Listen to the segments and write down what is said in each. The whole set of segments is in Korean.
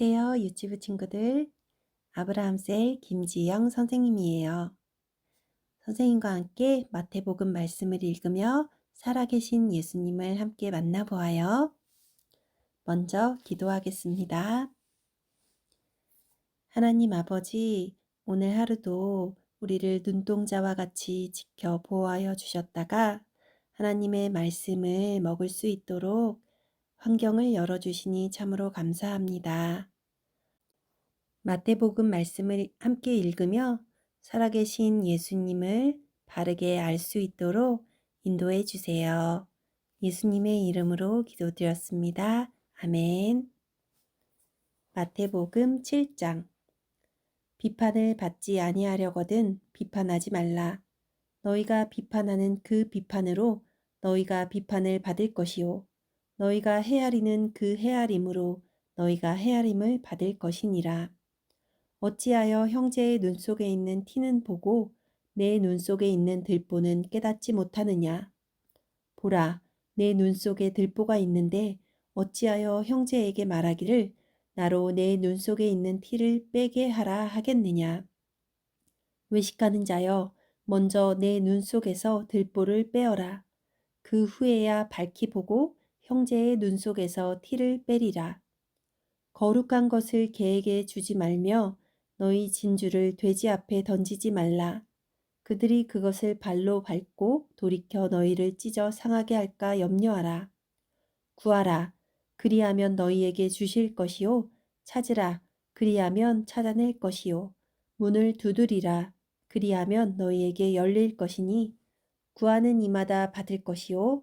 안녕하세요. 유치부 친구들. 아브라함셀 김지영 선생님이에요. 선생님과 함께 마태복음 말씀을 읽으며 살아계신 예수님을 함께 만나보아요. 먼저 기도하겠습니다. 하나님 아버지, 오늘 하루도 우리를 눈동자와 같이 지켜 보호하여 주셨다가 하나님의 말씀을 먹을 수 있도록 환경을 열어주시니 참으로 감사합니다. 마태복음 말씀을 함께 읽으며 살아계신 예수님을 바르게 알 수 있도록 인도해 주세요. 예수님의 이름으로 기도드렸습니다. 아멘. 마태복음 7장 비판을 받지 아니하려거든 비판하지 말라. 너희가 비판하는 그 비판으로 너희가 비판을 받을 것이요. 너희가 헤아리는 그 헤아림으로 너희가 헤아림을 받을 것이니라. 어찌하여 형제의 눈 속에 있는 티는 보고 내 눈 속에 있는 들보는 깨닫지 못하느냐? 보라, 내 눈 속에 들보가 있는데 어찌하여 형제에게 말하기를 나로 내 눈 속에 있는 티를 빼게 하라 하겠느냐? 외식하는 자여, 먼저 내 눈 속에서 들보를 빼어라. 그 후에야 밝히 보고 형제의 눈 속에서 티를 빼리라. 거룩한 것을 개에게 주지 말며 너희 진주를 돼지 앞에 던지지 말라. 그들이 그것을 발로 밟고 돌이켜 너희를 찢어 상하게 할까 염려하라. 구하라. 그리하면 너희에게 주실 것이요. 찾으라. 그리하면 찾아낼 것이요. 문을 두드리라. 그리하면 너희에게 열릴 것이니 구하는 이마다 받을 것이요.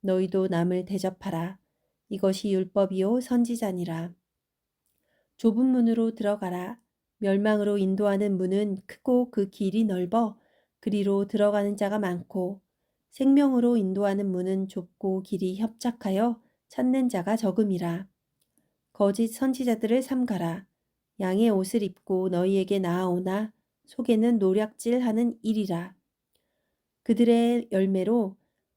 너희도 남을 대접하라. 이것이 율법이요 선지자니라. 좁은 문으로 들어가라. 멸망으로 인도하는 문은 크고 그 길이 넓어 그리로 들어가는 자가 많고 생명으로 인도하는 문은 좁고 길이 협착하여 찾는 자가 적음이라. 거짓 선지자들을 삼가라. 양의 옷을 입고 너희에게 나아오나 속에는 노략질하는 일이라. 그들의 열매로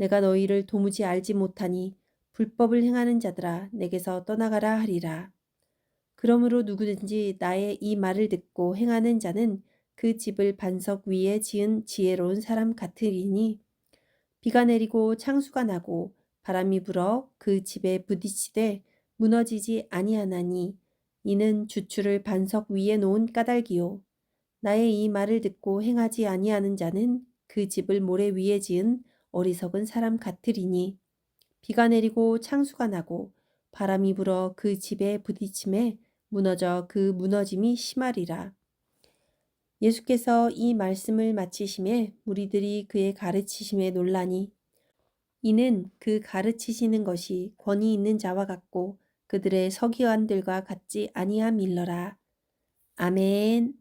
내가 너희를 도무지 알지 못하니 불법을 행하는 자들아 내게서 떠나가라 하리라. 그러므로 누구든지 나의 이 말을 듣고 행하는 자는 그 집을 반석 위에 지은 지혜로운 사람 같으리니 비가 내리고 창수가 나고 바람이 불어 그 집에 부딪히되 무너지지 아니하나니 이는 주추를 반석 위에 놓은 까닭이요 나의 이 말을 듣고 행하지 아니하는 자는 그 집을 모래 위에 지은 어리석은 사람 같으리니 비가 내리고 창수가 나고 바람이 불어 그 집에 부딪힘에 무너져 그 무너짐이 심하리라. 예수께서 이 말씀을 마치심에 무리들이 그의 가르치심에 놀라니 이는 그 가르치시는 것이 권위 있는 자와 같고 그들의 서기관들과 같지 아니함일러라. 아멘.